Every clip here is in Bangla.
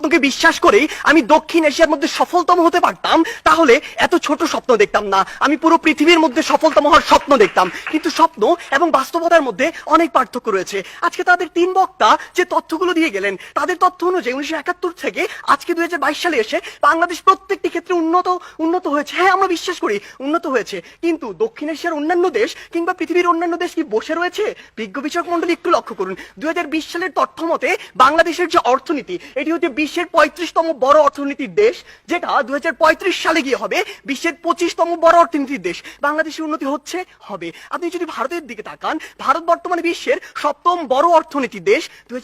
স্বপ্নকে বিশ্বাস করেই আমি দক্ষিণ এশিয়ার মধ্যে সফলতম হতে পারতাম, তাহলে এত ছোট স্বপ্ন দেখতাম না। আমি পুরো পৃথিবীর মধ্যে সফলতম হওয়ার স্বপ্ন দেখতাম। কিন্তু স্বপ্ন এবং বাস্তবতার মধ্যে অনেক পার্থক্য রয়েছে। আজকে তাদের তিন বক্তা যে তথ্যগুলো দিয়ে গেলেন, তাদের তথ্য অনুযায়ী উনিশশো একাত্তর থেকে আজকে দুই হাজার বাইশ সালে এসে বাংলাদেশ প্রত্যেকটি ক্ষেত্রে উন্নত উন্নত হয়েছে। হ্যাঁ আমরা বিশ্বাস করি উন্নত হয়েছে। কিন্তু দক্ষিণ এশিয়ার অন্যান্য দেশ কিংবা পৃথিবীর অন্যান্য দেশ কি বসে রয়েছে? বিজ্ঞ বিচারক মন্ডলী একটু লক্ষ্য করুন। দুই হাজার বিশ সালের তথ্য মতে বাংলাদেশের যে অর্থনীতি, এটি হচ্ছে বিশ্বের পঁয়ত্রিশতম বড় অর্থনীতির দেশ, যেটা দুই হাজার পঁয়ত্রিশ সালে গিয়ে হবে বিশ্বের পঁচিশতম বড় অর্থনীতির দেশ। বাংলাদেশের উন্নতি হচ্ছে, হবে। আপনি যদি ভারতের দিকে তাকান, ভারত বর্তমানে বিশ্বের সপ্তম বড় অর্থনীতির দেশ। দুই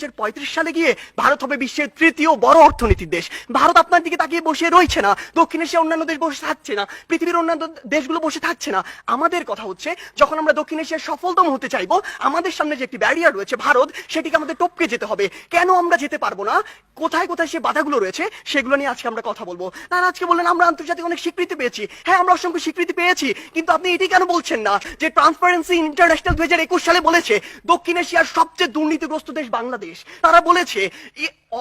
সালে গিয়ে ভারত হবে বিশ্বের তৃতীয় বড় অর্থনীতির দেশ। ভারত আপনার দিকে তাকিয়ে বসে রয়েছে না, দক্ষিণ এশিয়া অন্যান্য দেশ বসে থাকছে না, পৃথিবীর অন্যান্য দেশগুলো বসে থাকছে না। আমাদের কথা হচ্ছে, যখন আমরা দক্ষিণ এশিয়ার সফলতম হতে চাইব, আমাদের সামনে যে একটি ব্যারিয়ার রয়েছে ভারত, সেটিকে আমাদের টপকে যেতে হবে। কেন আমরা যেতে পারব না? কোথায় কোথায় সে বাধাগুলো রয়েছে, সেগুলো নিয়ে আজকে আমরা কথা বলব। তারা আজকে বললেন আমরা আন্তর্জাতিক অনেক স্বীকৃতি পেয়েছি। হ্যাঁ আমরা অসংখ্য স্বীকৃতি পেয়েছি, কিন্তু আপনি এটি কেন বলছেন না যে ট্রান্সপারেন্সি ইন্টারন্যাশনাল দু হাজার একুশ সালে বলেছে, দক্ষিণ এশিয়ার সবচেয়ে দুর্নীতিগ্রস্ত দেশ বাংলাদেশ? তারা বলেছে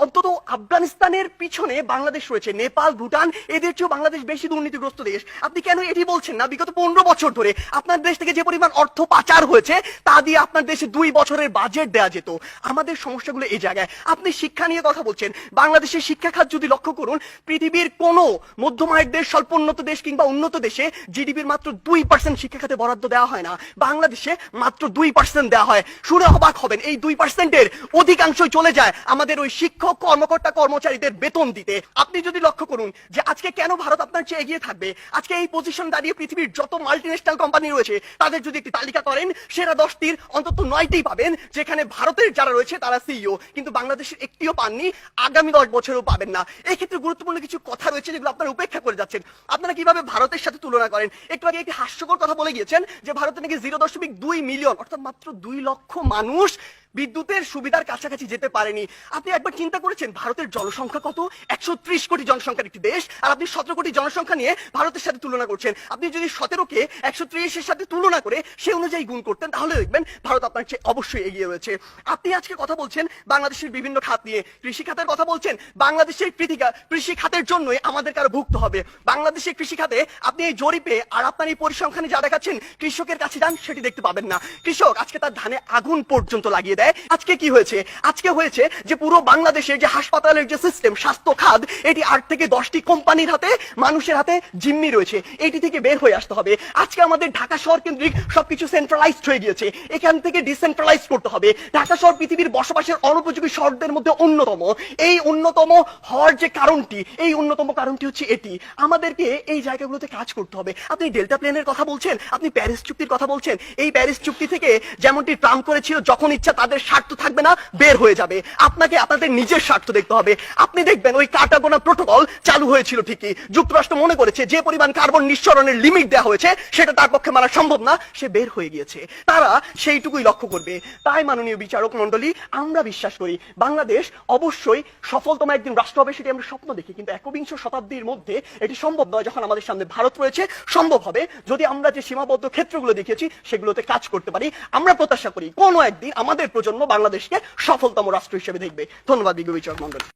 অন্তত আফগানিস্তানের পিছনে বাংলাদেশ রয়েছে। নেপাল, ভুটান, এদের চেয়েও বাংলাদেশ বেশি দুর্নীতিগ্রস্ত দেশ। আপনি কেন এটি বলছেন না? বিগত পনেরো বছর ধরে আপনার দেশ থেকে যে পরিমাণ অর্থ পাচার হয়েছে, তা দিয়ে আপনার দেশে দুই বছরের বাজেট দেওয়া যেত। আমাদের সমস্যাগুলো এই জায়গায়। আপনি শিক্ষা নিয়ে কথা বলছেন। বাংলাদেশের শিক্ষা খাত যদি লক্ষ্য করুন, পৃথিবীর কোন মধ্যম আয়ের দেশ স্বল্প উন্নত দেশ কিংবা উন্নত দেশে জিডিপির মাত্র দুই পার্সেন্ট শিক্ষা খাতে বরাদ্দ দেওয়া হয় না। বাংলাদেশে মাত্র দুই পার্সেন্ট দেওয়া হয়। শুনে অবাক হবেন। এই দুই পার্সেন্টের অধিকাংশই চলে যায় আমাদের ওই শিক্ষক, কর্মকর্তা, কর্মচারীদের বেতন দিতে। আপনি যদি লক্ষ্য করুন যে আজকে কেন ভারত আপনার চেয়ে এগিয়ে থাকবে, আজকে এই পজিশন দাঁড়িয়ে পৃথিবীর যত মাল্টিনেশনাল কোম্পানি রয়েছে, তাদের যদি একটি তালিকা করেন, সেরা দশটির অন্তত নয়টি পাবেন, যেখানে ভারতের যারা রয়েছে তারা সিইও কিন্তু বাংলাদেশের একটিও পাননি, আগামী দশ বছরেও পাবেন না। এই ক্ষেত্রে গুরুত্বপূর্ণ কিছু কথা রয়েছে যেগুলো আপনারা উপেক্ষা করে যাচ্ছেন। আপনারা কীভাবে ভারতের সাথে তুলনা করেন? একটু আগে একটি হাস্যকর কথা বলে গিয়েছেন যে ভারতে নাকি জিরো দশমিক দুই মিলিয়ন অর্থাৎ মাত্র দুই লক্ষ মানুষ বিদ্যুতের সুবিধার কাছাকাছি যেতে পারেনি। আপনি একবার চিন্তা করেছেন ভারতের জনসংখ্যা কত? একশো ত্রিশ কোটি জনসংখ্যার একটি দেশ, আর আপনি সতেরো কোটি জনসংখ্যা নিয়ে ভারতের সাথে তুলনা করছেন। আপনি যদি সতেরোকে একশো ত্রিশের সাথে তুলনা করে সে অনুযায়ী গুণ করতেন, তাহলে দেখবেন ভারত আপনার চেয়ে অবশ্যই এগিয়ে রয়েছে। আপনি আজকে কথা বলছেন বাংলাদেশের বিভিন্ন খাত নিয়ে। কৃষি খাতের কথা বলছেন, বাংলাদেশের কৃষিকা কৃষি খাতের জন্যই আমাদের কারও ভুক্ত হবে। বাংলাদেশের কৃষি খাতে আপনি এই জরিপে আর আপনার এই পরিসংখ্যানে যা দেখাচ্ছেন, কৃষকের কাছে যান, সেটি দেখতে পাবেন না। কৃষক, আজকে তার ধানে আগুন পর্যন্ত লাগিয়ে দেয়। আজকে কি হয়েছে? আজকে হয়েছে যে পুরো বাংলাদেশের যে হাসপাতালের যে সিস্টেম স্বাস্থ্য খাত, এটি আট থেকে দশটি কোম্পানির হাতে, মানুষের হাতে জিম্মি রয়েছে। এটি থেকে বের হয়ে আসতে হবে। আজকে আমাদের ঢাকা শহর কেন্দ্রিক সবকিছু সেন্ট্রালাইজড হয়ে গিয়েছে। এখান থেকে ডিসেন্ট্রালাইজ করতে হবে। ঢাকা শহর পৃথিবীর বসবাসের অনুপযোগী শহরদের মধ্যে অন্যতম। এই অন্যতম হওয়ার যে কারণটি, এই অন্যতম কারণটি হচ্ছে এটি। আমাদেরকে এই জায়গাগুলোতে কাজ করতে হবে। আপনি ডেল্টা প্লেনের কথা বলছেন, আপনি প্যারিস চুক্তির কথা বলছেন। এই প্যারিস চুক্তি থেকে যেমনটি ট্রাম্প করেছিল, যখন ইচ্ছা তাদের স্বার্থ থাকবে না, বের হয়ে যাবে। আপনাকে আপনাদের নিজের স্বার্থ দেখতে হবে। আপনি দেখবেন ওই কাটাগোনা প্রোটোকল চালু হয়েছিল ঠিকই। যুক্তরাষ্ট্র মনে করেছে যে পরিমাণ কার্বন নিঃসরণের লিমিট দেওয়া হয়েছে, সেটা তার পক্ষে মানা সম্ভব না, সে বের হয়ে গিয়েছে। তারা সেইটুকুই লক্ষ্য করবে। তাই মাননীয় বিচারক মন্ডলী আমরা বিশ্বাস করি বাংলাদেশ অবশ্যই সফলতম একদিন রাষ্ট্র হবে, সেটি আমরা স্বপ্ন দেখি। কিন্তু একবিংশ শতাব্দীর মধ্যে এটি সম্ভব নয় যখন আমাদের সামনে ভারত রয়েছে। সম্ভব হবে যদি আমরা যে সীমাবদ্ধ ক্ষেত্রগুলো দেখেছি সেগুলোতে কাজ করতে পারি। আমরা প্রত্যাশা করি কোনো একদিন আমাদের প্রজন্ম বাংলাদেশকে সফলতম রাষ্ট্র হিসেবে দেখবে। ধন্যবাদ বিজ্ঞ বিচারক মন্ডলী